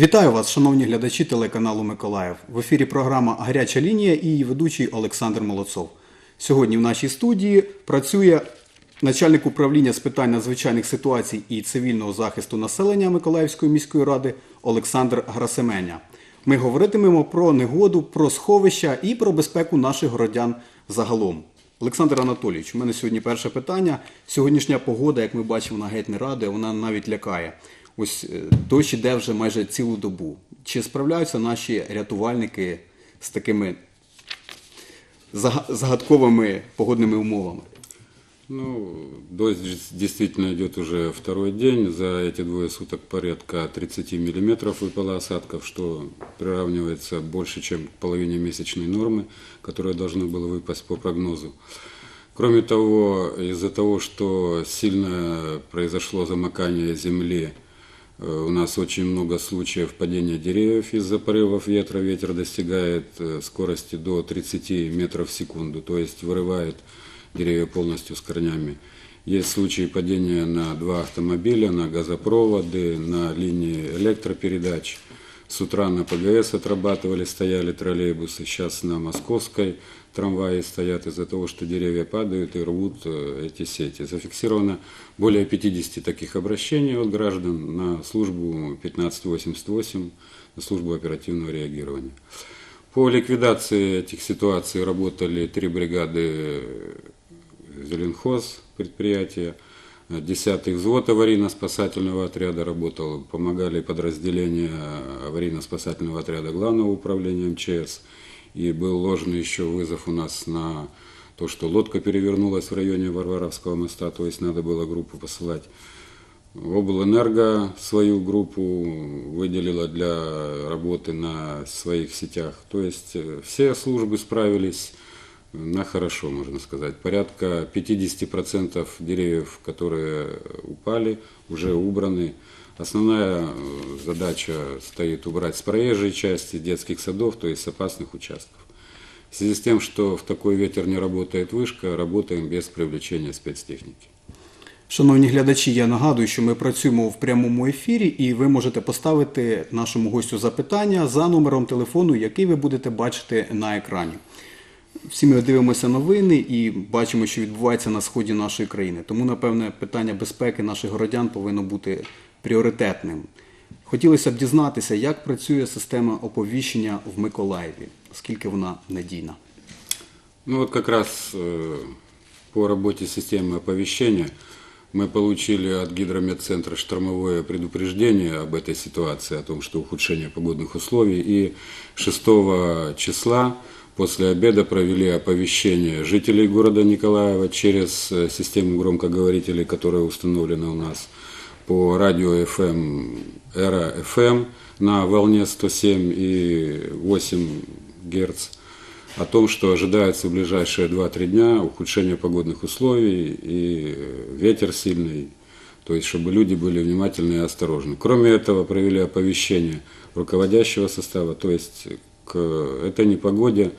Вітаю вас, шановні глядачі телеканалу Миколаїв. В ефірі програма Гаряча лінія і її ведучий Олександр Молодцов. Сьогодні в нашій студії працює начальник управління з питань надзвичайних ситуацій і цивільного захисту населення Миколаївської міської ради Олександр Грасеменя. Ми говоритимемо про негоду, про сховища і про безпеку наших городян загалом. Олександр Анатолійович, у мене сьогодні перше питання. Сьогоднішня погода, як ми бачимо, вона геть не радує, вона навіть лякає. Ось е, дощ іде вже майже цілу добу. Чи справляються наші рятувальники з такими зага- загадковими погодними умовами? Ну, дождь дес- действительно идет уже второй день. За эти двое суток порядка 30 миллиметров выпало осадков, что приравнивается больше, чем к половине месячной нормы, которая должна была выпасть по прогнозу. Кроме того, из-за того, что сильно произошло замокание земли, э, у нас очень много случаев падения деревьев из-за порывов ветра. Ветер достигает э, скорости до 30 метров в секунду, то есть вырывает деревья полностью с корнями. Есть случаи падения на два автомобиля, на газопроводы, на линии электропередач. С утра на ПГС отрабатывали, стояли троллейбусы. Сейчас на Московской трамваи стоят из-за того, что деревья падают и рвут э, эти сети. Зафиксировано более 50 таких обращений от граждан на службу 1588, на службу оперативного реагирования. По ликвидации этих ситуаций работали три бригады Зеленхоз предприятия, 10-й взвод аварийно-спасательного отряда работал, помогали подразделения аварийно-спасательного отряда Главного управления МЧС. И был ложный еще вызов у нас на то, что лодка перевернулась в районе Варваровского моста, то есть надо было группу посылать. Облэнерго свою группу выделила для работы на своих сетях. То есть э, все службы справились на хорошо, можно сказать. Порядка 50% деревьев, которые упали, уже убраны. Основная э, задача стоит убрать с проезжей части детских садов, то есть с опасных участков. В связи с тем, что в такой ветер не работает вышка, работаем без привлечения спецтехники. Шановні глядачі, я нагадую, що ми працюємо в прямому ефірі, і ви можете поставити нашому гостю запитання за номером телефону, який ви будете бачити на екрані. Всі ми дивимося новини і бачимо, що відбувається на сході нашої країни. Тому, напевне, питання безпеки наших городян повинно бути пріоритетним. Хотілося б дізнатися, як працює система оповіщення в Миколаєві, оскільки вона надійна. Ну вот как раз э, по работе системы оповещения мы получили от гидрометцентра штормовое предупреждение об этой ситуации, о том, что ухудшение погодных условий. И 6 числа после обеда провели оповещение жителей города Николаева через э, систему громкоговорителей, которая установлена у нас по радио FM Эра FM на волне 107 и 8 Герц о том, что ожидается в ближайшие 2-3 дня ухудшение погодных условий и э, ветер сильный, то есть чтобы люди были внимательны и осторожны. Кроме этого провели оповещение руководящего состава, то есть к этой непогоде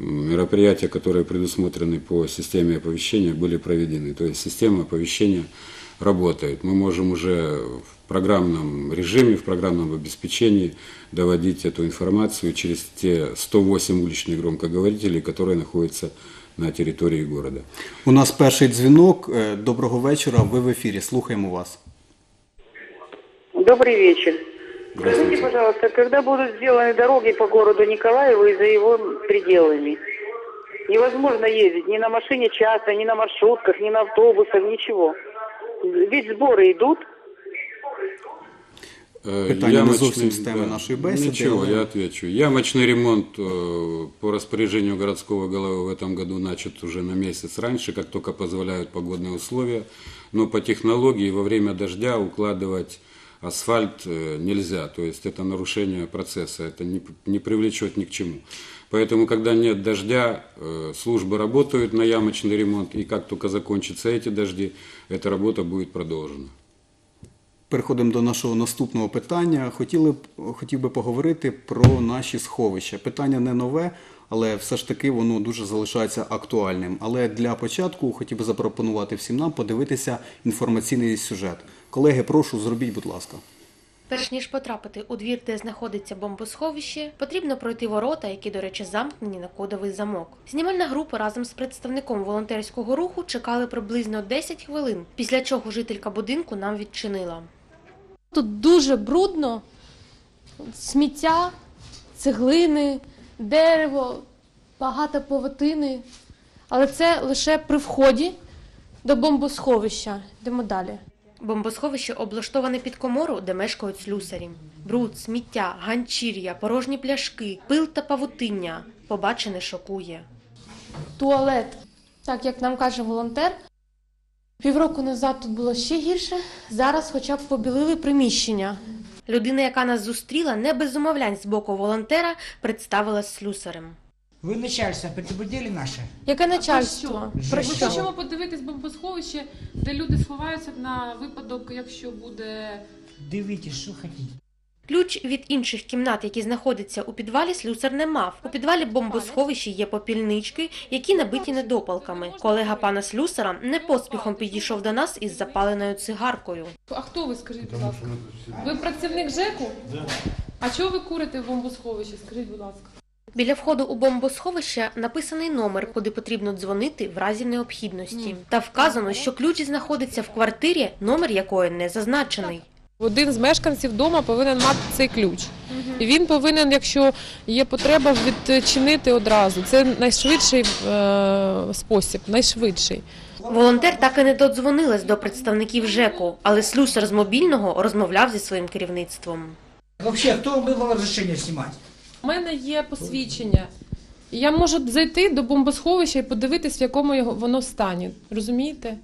м, мероприятия, которые предусмотрены по системе оповещения, были проведены. То есть система оповещения работает. Мы можем уже в программном режиме, в программном обеспечении доводить эту информацию через те 108 уличных громкоговорителей, которые находятся на территории города. У нас перший дзвінок. Е, Доброго вечора. Ви в ефірі. Слухаємо вас. Добрый вечер. Скажите, пожалуйста, когда будут сделаны дороги по городу Николаеву и за его пределами? Невозможно ездить ни на машине часто, ни на маршрутках, ни на автобусах, ничего. Ведь сборы идут. Э, Питание не ямочный- зовсім з теми нашої бесіди, Ничего, але- я отвечу. Ямочный ремонт э, по распоряжению городского головы в этом году начат уже на месяц раньше, как только позволяют погодные условия. Но по технологии во время дождя укладывать асфальт э, нельзя. То есть это нарушение процесса, это не, не привлечет ни к чему. Поэтому, когда нет дождя, э, службы работают на ямочный ремонт, и как только закончатся эти дожди, эта работа будет продолжена. Переходимо до нашого наступного питання. Хотіли б, хотів би поговорити про наші сховища. Питання не нове, але все ж таки воно дуже залишається актуальним. Але для початку хотів би запропонувати всім нам подивитися інформаційний сюжет. Колеги, прошу, зробіть, будь ласка. Перш ніж потрапити у двір, де знаходиться бомбосховище, потрібно пройти ворота, які, до речі, замкнені на кодовий замок. Знімальна група разом з представником волонтерського руху чекали приблизно 10 хвилин, після чого жителька будинку нам відчинила. Тут дуже брудно, сміття, цеглини, дерево, багато повитини. Але це лише при вході до бомбосховища. Йдемо далі. Бомбосховище облаштоване під комору, де мешкають слюсарі. Бруд, сміття, ганчір'я, порожні пляшки, пил та павутиння. Побачене шокує. Туалет. Так, як нам каже волонтер, півроку назад тут було ще гірше. Зараз хоча б побілили приміщення. Людина, яка нас зустріла, не без умовлянь з боку волонтера, представилась слюсарем. Вы начальство предупредили наше? Яке Про начальство? що? Про Ми хочемо подивитись бомбосховище, де люди сховаються на випадок, якщо буде Дивитесь, что хотите. Ключ від інших кімнат, які знаходяться у підвалі, слюсар не мав. У підвалі бомбосховищі є попільнички, які набиті недопалками. Колега пана слюсара не поспіхом підійшов до нас із запаленою цигаркою. А хто ви, скажіть, будь ласка? Ви працівник ЖЕКу? А чого ви курите в бомбосховищі? Скажіть, будь ласка. Біля входу у бомбосховище написаний номер, куди потрібно дзвонити в разі необхідності. Та вказано, що ключ знаходиться в квартирі, номер якої не зазначений. Один з мешканців вдома повинен мати цей ключ. І він повинен, якщо є потреба, відчинити одразу. Це найшвидший е, спосіб, найшвидший. Волонтер так і не додзвонилась до представників ЖЕКу, але слюсар з мобільного розмовляв зі своїм керівництвом. Вообще, кто был разрешение снимать? У мене є посвідчення. Я можу зайти до бомбосховища і подивитись, в якому його воно стані. Розумієте?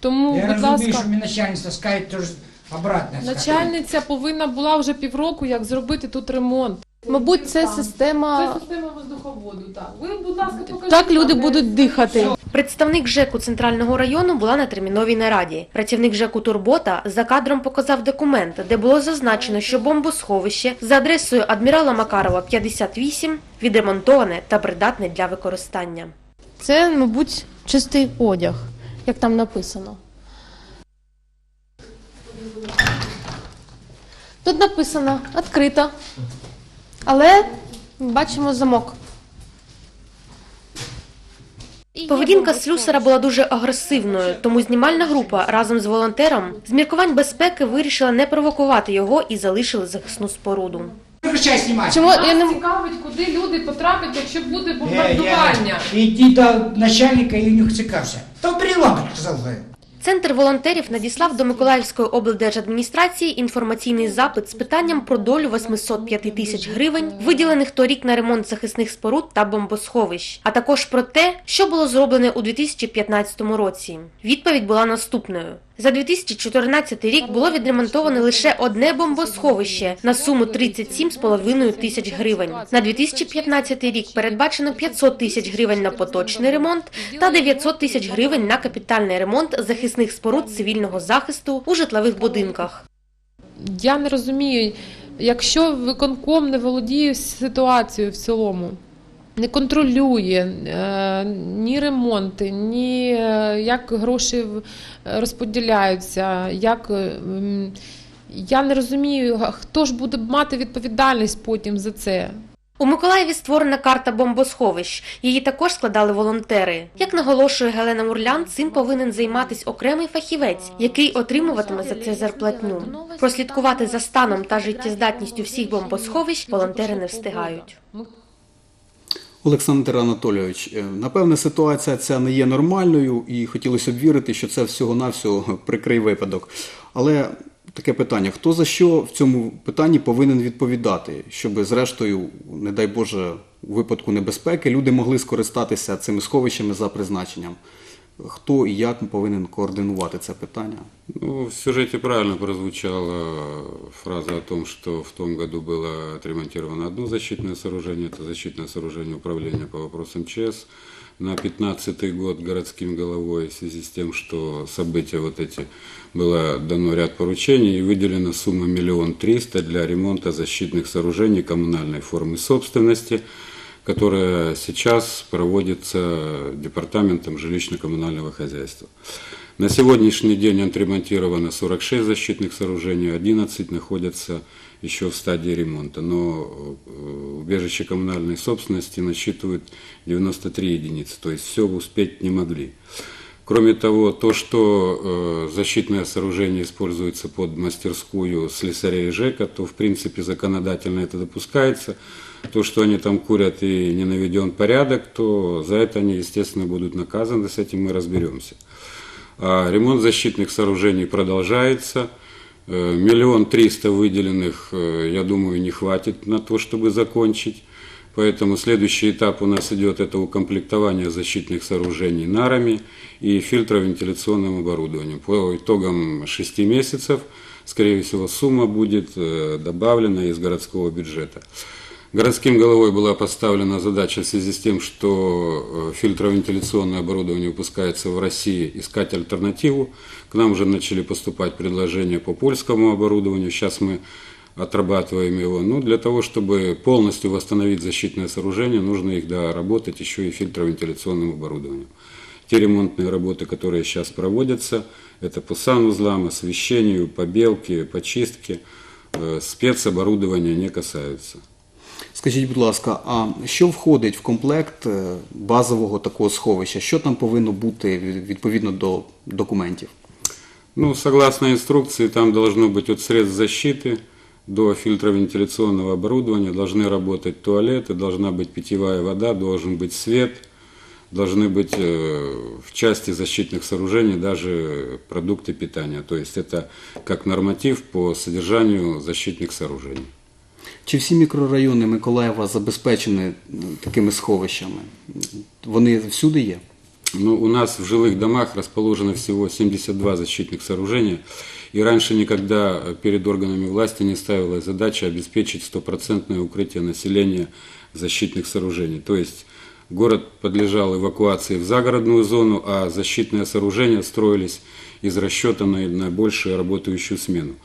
Тому, Я будь розумію, ласка, что мне начальство то ж обратно. скажет. начальниця повинна була вже півроку, як зробити тут ремонт. Мабуть, це Це система. система воздуховоду. Так, ви, будь ласка, покажіть. Так люди будуть дихати. Представник ЖЕКу центрального району була на терміновій нараді. Працівник ЖЕКу Турбота за кадром показав документ, де було зазначено, що бомбосховище за адресою адмірала Макарова 58 відремонтоване та придатне для використання. Це, мабуть, чистий одяг, як там написано. Тут написано відкрито, але бачимо замок. Поведінка слюсара була дуже агресивною, тому знімальна група разом з волонтером з міркувань безпеки вирішила не провокувати його і залишили захисну споруду. Чому я Нас не цікавить, куди люди потраплять, якщо буде Э, бомбардування. Иди до начальника і не цикався. То перелом, сказал бы. Центр волонтерів надіслав до Миколаївської облдержадміністрації інформаційний запит з питанням про долю 805 тисяч гривень, виділених торік на ремонт захисних споруд та бомбосховищ, а також про те, що було зроблене у 2015 році. Відповідь була наступною. За 2014 рік було відремонтовано лише одне бомбосховище на суму 37,5 тисяч гривень. На 2015 рік передбачено 500 тисяч гривень на поточний ремонт та 900 тисяч гривень на капітальний ремонт захисних споруд цивільного захисту у житлових будинках. Я не розумію, якщо виконком не володіє ситуацією в цілому, не контролює е, ні ремонти, ні е, як гроші розподіляються, як. е, Я не розумію, хто ж буде мати відповідальність потім за це. У Миколаєві створена карта бомбосховищ. Її також складали волонтери. Як наголошує Гелена Мурлян, цим повинен займатись окремий фахівець, який отримуватиме за це зарплатню. Прослідкувати за станом та життєздатністю всіх бомбосховищ волонтери не встигають. Олександр Анатолійович, е, напевне, ситуація ця не є нормальною, і хотілося б вірити, що це всього-навсього прикрий випадок. Але таке питання: хто за що в цьому питанні повинен відповідати, щоб, зрештою, не дай Боже, у випадку небезпеки люди могли скористатися цими сховищами за призначенням? Хто і як повинен координувати це питання? Ну, в сюжете правильно прозвучала фраза о том, что в том году было отремонтировано одно защитное сооружение, это защитное сооружение управления по вопросам ЧС. На 15 год городским головой в связи с тем, что события вот эти было дано ряд поручений и выделена сумма миллион триста для ремонта защитных сооружений коммунальной формы собственности, которая сейчас проводится департаментом жилищно-коммунального хозяйства. На сегодняшний день отремонтировано 46 защитных сооружений, 11 находятся еще в стадии ремонта, но э, убежище коммунальной собственности насчитывает 93 единицы, то есть все успеть не могли. Кроме того, то, что э, защитное сооружение используется под мастерскую слесаря и ЖЭКа, то в принципе законодательно это допускается. То, что они там курят и не наведен порядок, то за это они, естественно, будут наказаны, с этим мы разберемся. А ремонт защитных сооружений продолжается. Э, Миллион триста выделенных, э, я думаю, не хватит на то, чтобы закончить. Поэтому следующий этап у нас идет это укомплектование защитных сооружений нарами и фильтровентиляционным оборудованием. По итогам 6 месяцев, скорее всего, сумма будет э, добавлена из городского бюджета. Городским головой была поставлена задача в связи с тем, что э, фильтровентиляционное оборудование выпускается в России, искать альтернативу. К нам уже начали поступать предложения по польскому оборудованию. Сейчас мы отрабатываем его. Ну, для того, чтобы полностью восстановить защитное сооружение, нужно их доработать еще и фильтровентиляционным оборудованием. Те ремонтные работы, которые сейчас проводятся, это по санузлам, освещению, побелке, почистке, э, спецоборудования не касаются. Скажіть, будь ласка, а що входить в комплект е, базового такого сховища? Що там повинно бути від- відповідно до документів? Ну, согласно инструкции, там должно быть от средств защиты до фильтровентиляционного оборудования, должны работать туалеты, должна быть питьевая вода, должен быть свет, должны быть э, в части защитных сооружений даже продукты питания. То есть это как норматив по содержанию защитных сооружений. Чи всі мікрорайони Миколаєва забезпечені м, такими сховищами? Вони всюди є? Ну, у нас в жилых домах расположено всего 72 защитных сооружения, и раньше никогда э, перед органами власти не ставилась задача обеспечить стопроцентное укрытие населения защитных сооружений. То есть город подлежал эвакуации в загородную зону, а защитные сооружения строились из расчета на, на большую работающую смену.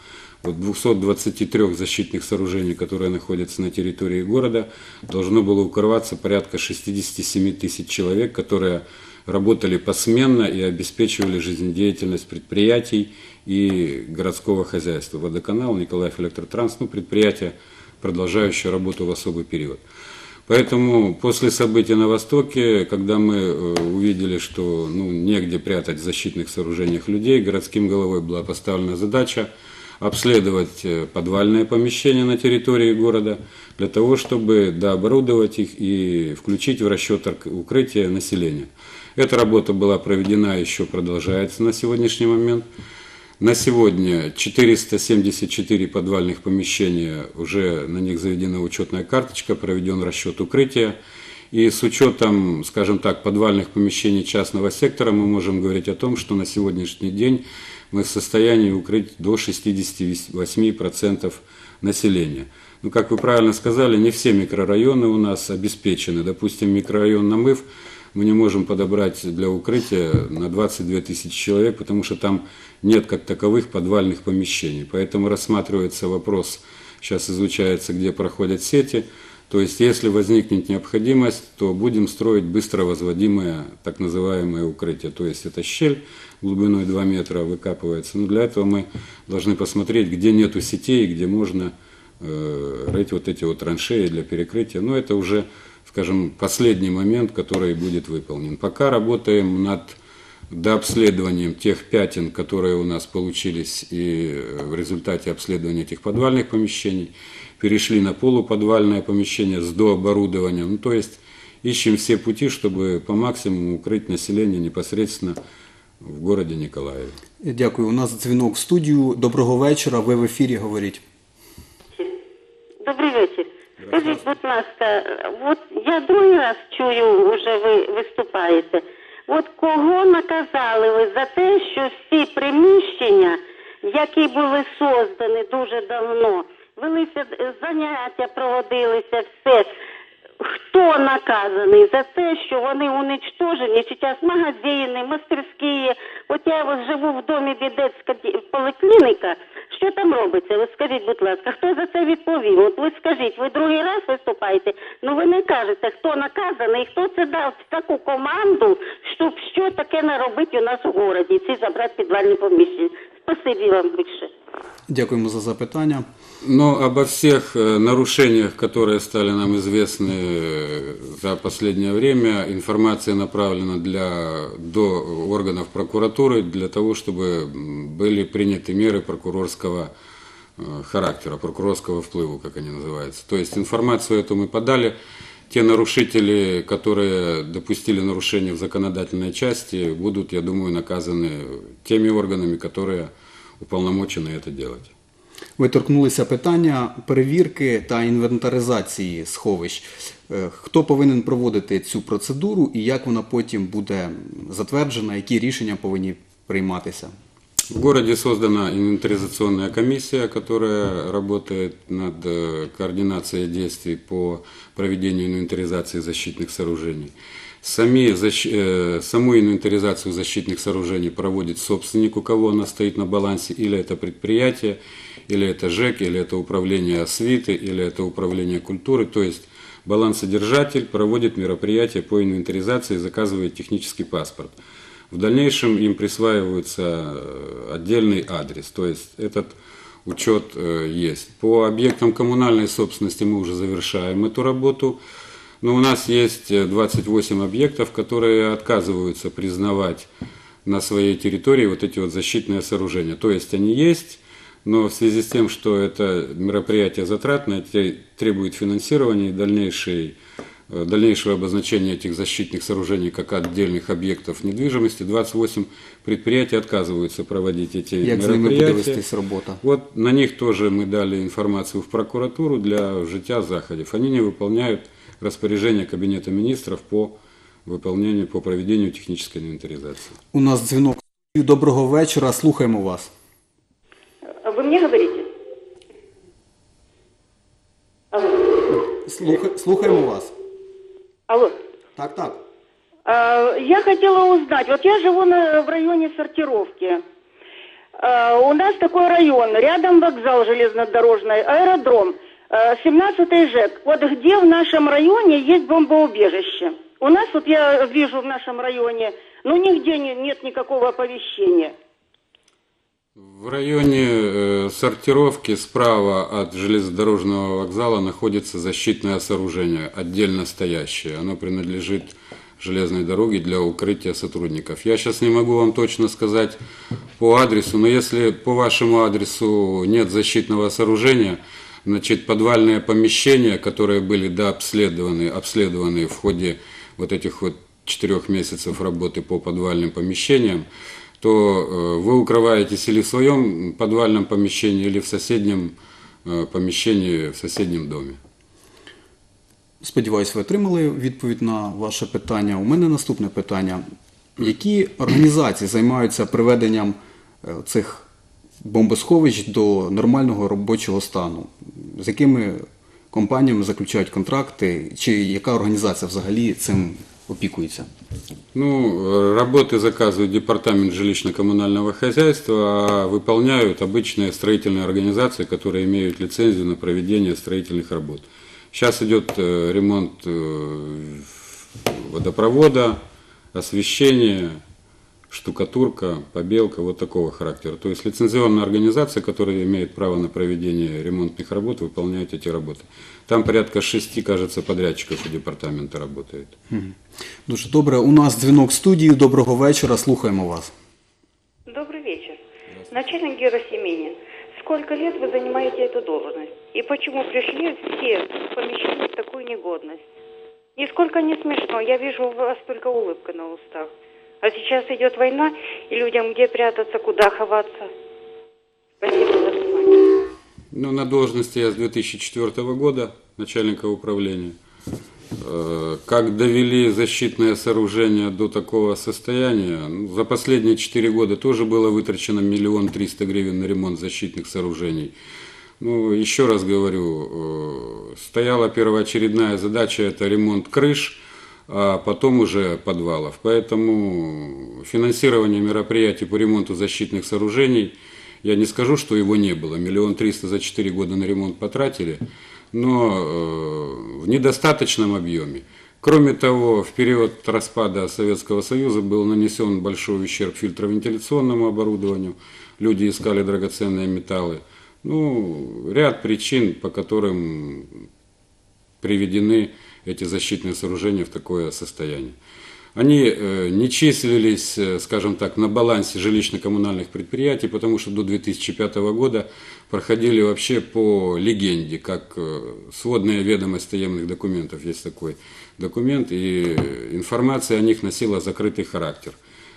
Вот 223 защитных сооружений, которые находятся на территории города, должно было укрываться порядка 67 тысяч человек, которые работали посменно и обеспечивали жизнедеятельность предприятий и городского хозяйства. Водоканал, Николаев Электротранс, ну, предприятия, продолжающие работу в особый период. Поэтому после событий на Востоке, когда мы э, увидели, что ну, негде прятать в защитных сооружениях людей, городским головой была поставлена задача обследовать э, подвальные помещения на территории города для того, чтобы дооборудовать их и включить в расчет укрытия населения. Эта работа была проведена, еще продолжается на сегодняшний момент. На сегодня 474 подвальных помещения, уже на них заведена учетная карточка, проведен расчет укрытия. И с учетом, скажем так, подвальных помещений частного сектора мы можем говорить о том, что на сегодняшний день мы в состоянии укрыть до 68% населения. Ну, как вы правильно сказали, не все микрорайоны у нас обеспечены. Допустим, микрорайон Намыв мы не можем подобрать для укрытия на 22 тысячи человек, потому что там нет как таковых подвальных помещений. Поэтому рассматривается вопрос, сейчас изучается, где проходят сети. То есть, если возникнет необходимость, то будем строить быстро возводимое так называемое укрытие. То есть, это щель глубиной 2 метра выкапывается. Но для этого мы должны посмотреть, где нету сетей, где можно э, рыть вот эти вот траншеи для перекрытия. Но это уже, скажем, последний момент, который будет выполнен. Пока работаем над дообследованием тех пятен, которые у нас получились и э, в результате обследования этих подвальных помещений, перешли на полуподвальное помещение с дооборудованием. Ну, то есть ищем все пути, чтобы по максимуму укрыть население непосредственно в городе Николаеве. Дякую. У нас дзвінок в студію. Доброго вечора. Ви в ефірі говоріть. Добрий вечір. Скажіть, будь ласка, от я другий раз чую, вже ви виступаєте. От кого наказали ви за те, що всі приміщення, які були создані дуже давно, велися е, заняття, проводилися, все. Хто наказаний за те, що вони уничтожені зараз магазини, мастерські. От я ось живу в домі Бідецька поліклініка. Що там робиться? Ви скажіть, будь ласка, хто за це відповів? От ви скажіть, ви другий раз виступаєте, ну ви не кажете, хто наказаний, хто це дав таку команду, щоб що таке наробити у нас у городі, ці забрати підвальні поміщення. Спасибі вам більше. Дякуємо за запитання. Но обо всех э, нарушениях, которые стали нам известны э, за последнее время, информация направлена для, до органов прокуратуры для того, чтобы были приняты меры прокурорского э, характера, прокурорского впливу, как они называются. То есть информацию эту мы подали. Те нарушители, которые допустили нарушения в законодательной части, будут, я думаю, наказаны теми органами, которые уполномочены это делать. Ви торкнулися питання перевірки та інвентаризації сховищ. Е, Хто повинен проводити цю процедуру і як вона потім буде затверджена, які рішення повинні прийматися? В городе создана инвентаризационная комиссия, которая работает над э, координацией действий по проведению инвентаризации защитных сооружений. Сами, защ- э, саму инвентаризацию защитных сооружений проводит собственник, у кого она стоит на балансе, или это предприятие, или это ЖЭК, или это управление освиты, или это управление культуры. То есть балансодержатель проводит мероприятия по инвентаризации, заказывает технический паспорт. В дальнейшем им присваивается э, отдельный адрес, то есть этот учет э, есть. По объектам коммунальной собственности мы уже завершаем эту работу, но у нас есть э, 28 объектов, которые отказываются признавать на своей территории вот эти вот защитные сооружения. То есть они есть, но в связи с тем, что это мероприятие затратное, требует финансирования и дальнейшей э, дальнейшего обозначения этих защитных сооружений как отдельных объектов недвижимости, 28 предприятий отказываются проводить эти Як мероприятия. робота? Вот на них тоже мы дали информацию в прокуратуру для вжиття заходів. Они не выполняют распоряжение Кабинета министров по выполнению, по проведению технической инвентаризации. У нас дзвінок. Доброго вечора, слухаємо вас. Вы мне говорите? Алло. Слуха- Слухаємо вас. Алло. Так, так. А, Я хотела узнать, вот я живу на, в районе сортировки. А, У нас такой район, рядом вокзал железнодорожный, аэродром, а, 17-й ЖЭК. Вот где в нашем районе есть бомбоубежище? У нас, вот я вижу в нашем районе, ну нигде не- нет никакого оповещения. В районе э, сортировки справа от железнодорожного вокзала находится защитное сооружение, отдельно стоящее. Оно принадлежит железной дороге для укрытия сотрудников. Я сейчас не могу вам точно сказать по адресу, но если по вашему адресу нет защитного сооружения, значит подвальные помещения, которые были дообследованы, обследованы в ходе вот этих вот четырех месяцев работы по подвальным помещениям, то э, вы укрываетесь или в своем подвальном помещении, или в соседнем э, помещении, в соседнем доме. Сподіваюсь, ви отримали відповідь на ваше питання. У мене наступне питання. Які організації займаються приведенням е, цих бомбосховищ до нормального робочого стану? З якими компаніями заключають контракти? Чи яка організація взагалі цим опікується? Ну, э, работы заказывает департамент жилищно-коммунального хозяйства, а выполняют обычные строительные организации, которые имеют лицензию на проведение строительных работ. Сейчас идет э, ремонт э, водопровода, освещение, штукатурка, побелка, вот такого характера. То есть лицензионная организация, которая имеет право на проведение ремонтных работ, выполняет эти работы. Там порядка шести, кажется, подрядчиков у департамента работает. Дуже добре. У нас дзвінок в студію. Доброго вечора. Слухаємо вас. Добрый вечер. Начальник Герасименин. Сколько лет вы занимаете эту должность? И почему пришли все помещения в такую негодность? Нисколько не смешно. Я вижу у вас только улыбка на устах. А сейчас идет война, и людям где прятаться, куда ховаться. Спасибо за внимание. Ну, на должности я с 2004 года, начальника управления. Э, Как довели защитное сооружение до такого состояния, ну, за последние 4 года тоже было вытрачено миллион триста гривен на ремонт защитных сооружений. Ну, еще раз говорю, э, стояла первоочередная задача – это ремонт крыш, а потом уже подвалов. Поэтому финансирование мероприятий по ремонту защитных сооружений, я не скажу, что его не было. Миллион триста за четыре года на ремонт потратили, но э, в недостаточном объеме. Кроме того, в период распада Советского Союза был нанесен большой ущерб фильтровентиляционному оборудованию. Люди искали драгоценные металлы. Ну, ряд причин, по которым приведены эти защитные сооружения в такое состояние. Они э, не числились, э, скажем так, на балансе жилищно-коммунальных предприятий, потому что до 2005 года проходили вообще по легенде, как э, сводная ведомость таемных документов, есть такой документ, и информация о них носила закрытый характер.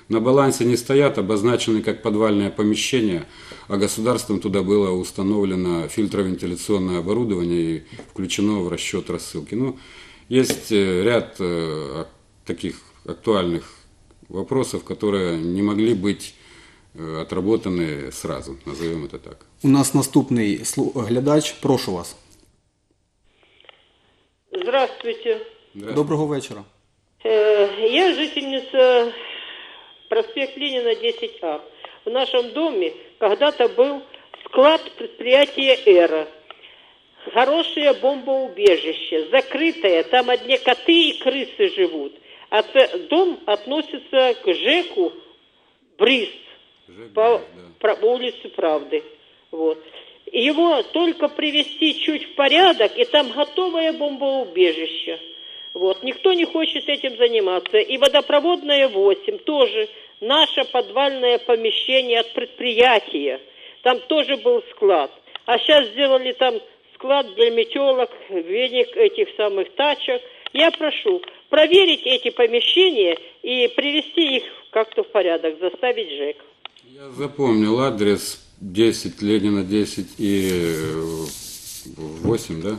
На балансе не стоят, обозначены как подвальное помещение, а государством туда было установлено фильтровентиляционное оборудование и включено в расчет рассылки. Ну, есть э, ряд э, ак- таких актуальных вопросов, которые не могли быть э, отработаны сразу, назовем это так. У нас наступний слу- глядач. Прошу вас. Здравствуйте. Доброго вечора. Э, Я жительница проспект Ленина 10А. В нашем доме когда-то был склад предприятия «Эра». Хорошее бомбоубежище, закрытое, там одни коты и крысы живут. А т- дом относится к ЖЭКу Бриз по, про- улице Правды. Вот. Его только привести чуть в порядок, и там готовое бомбоубежище. Вот. Никто не хочет этим заниматься. И водопроводная 8 тоже наше подвальное помещение от предприятия. Там тоже был склад. А сейчас сделали там склад для метелок, веник этих самых тачек. Я прошу проверить эти помещения и привести их как-то в порядок, заставить ЖЭК. Я запомнил адрес 10, Ленина 10 и э, 8, да?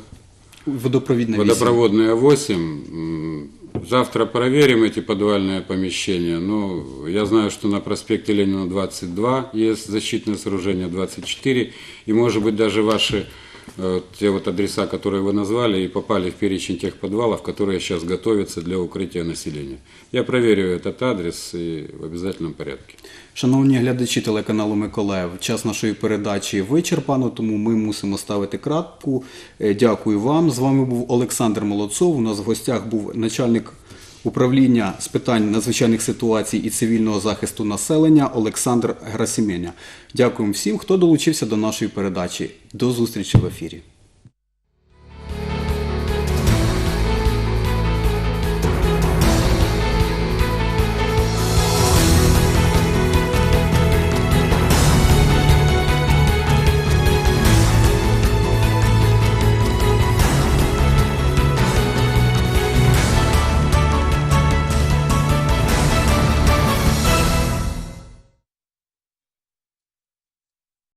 Водопровідна вісім. Водопроводная 8. М, Завтра проверим эти подвальные помещения. Но я знаю, что на проспекте Ленина 22 есть защитное сооружение 24. И, может быть, даже ваши э, те вот адреса, которые вы назвали, и попали в перечень тех подвалов, которые сейчас готовятся для укрытия населения. Я проверю этот адрес и в обязательном порядке. Шановні глядачі телеканалу Миколаїв, час нашої передачі вичерпано, тому ми мусимо ставити крапку. Е, Дякую вам. З вами був Олександр Молодцов. У нас в гостях був начальник управління з питань надзвичайних ситуацій і цивільного захисту населення Олександр Грасіменя. Дякуємо всім, хто долучився до нашої передачі. До зустрічі в ефірі.